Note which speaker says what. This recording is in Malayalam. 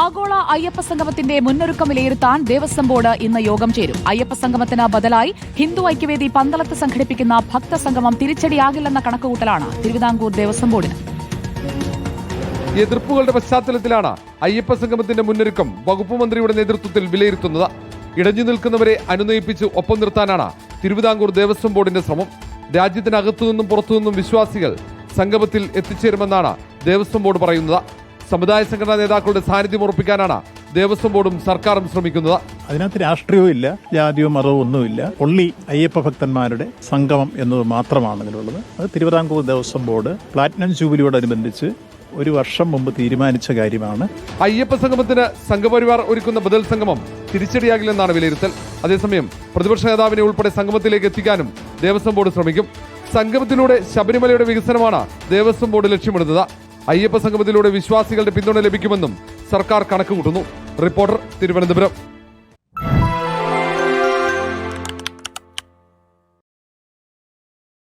Speaker 1: ആഗോള അയ്യപ്പ സംഗമത്തിന്റെ മുന്നൊരുക്കം വിലയിരുത്താൻ ദേവസ്വം ബോർഡ് ഇന്ന് യോഗം ചേരും. അയ്യപ്പ സംഗമത്തിന് ബദലായി ഹിന്ദു ഐക്യവേദി പന്തളത്ത് സംഘടിപ്പിക്കുന്ന ഭക്തസംഗമം തിരിച്ചടിയാകില്ലെന്ന കണക്കുകൂട്ടലാണ് തിരുവിതാംകൂർ ദേവസ്വം ബോർഡിന്.
Speaker 2: എതിർപ്പുകളുടെ പശ്ചാത്തലത്തിലാണ് അയ്യപ്പ സംഗമത്തിന്റെ മുന്നൊരുക്കം വകുപ്പ് മന്ത്രിയുടെ നേതൃത്വത്തിൽ വിലയിരുത്തുന്നത്. ഇടഞ്ഞു നിൽക്കുന്നവരെ അനുനയിപ്പിച്ച് ഒപ്പം നിർത്താനാണ് തിരുവിതാംകൂർ ദേവസ്വം ബോർഡിന്റെ ശ്രമം. രാജ്യത്തിനകത്തുനിന്നും പുറത്തുനിന്നും വിശ്വാസികൾ സംഗമത്തിൽ എത്തിച്ചേരുമെന്നാണ് ദേവസ്വം ബോർഡ് പറയുന്നത്. സമുദായ സംഘടനാ നേതാക്കളുടെ സാന്നിധ്യം ഉറപ്പിക്കാനാണ് ദേവസ്വം ബോർഡും സർക്കാരും ശ്രമിക്കുന്നത്.
Speaker 3: അതിനകത്ത് രാഷ്ട്രീയവും ഇല്ല ജാതിയോ മതവും ഒന്നുമില്ല. ഒള്ളി അയ്യപ്പ ഭക്തന്മാരുടെ സംഗമം എന്നത് മാത്രമാണ് ഇതിലുള്ളത് അത് തിരുവിതാംകൂർ ദേവസ്വം ബോർഡ് പ്ലാറ്റിനം ജൂബിലിയോടനുബന്ധിച്ച് ഒരു വർഷം മുമ്പ് തീരുമാനിച്ച കാര്യമാണ്.
Speaker 2: അയ്യപ്പ സംഗമത്തിന് സംഘപരിവാർ ഒരുക്കുന്ന ബദൽ സംഗമം തിരിച്ചടിയാകില്ലെന്നാണ് വിലയിരുത്തൽ. അതേസമയം പ്രതിപക്ഷ നേതാവിനെ ഉൾപ്പെടെ സംഗമത്തിലേക്ക് എത്തിക്കാനും ദേവസ്വം ബോർഡ് ശ്രമിക്കും. സംഗമത്തിലൂടെ ശബരിമലയുടെ വികസനമാണ് ദേവസ്വം ബോർഡ് ലക്ഷ്യമിടുന്നത്. അയ്യപ്പ സംഗമത്തിലൂടെ വിശ്വാസികളുടെ പിന്തുണ ലഭിക്കുമെന്നും സർക്കാർ കണക്കുകൂട്ടുന്നു. റിപ്പോർട്ടർ തിരുവനന്തപുരം.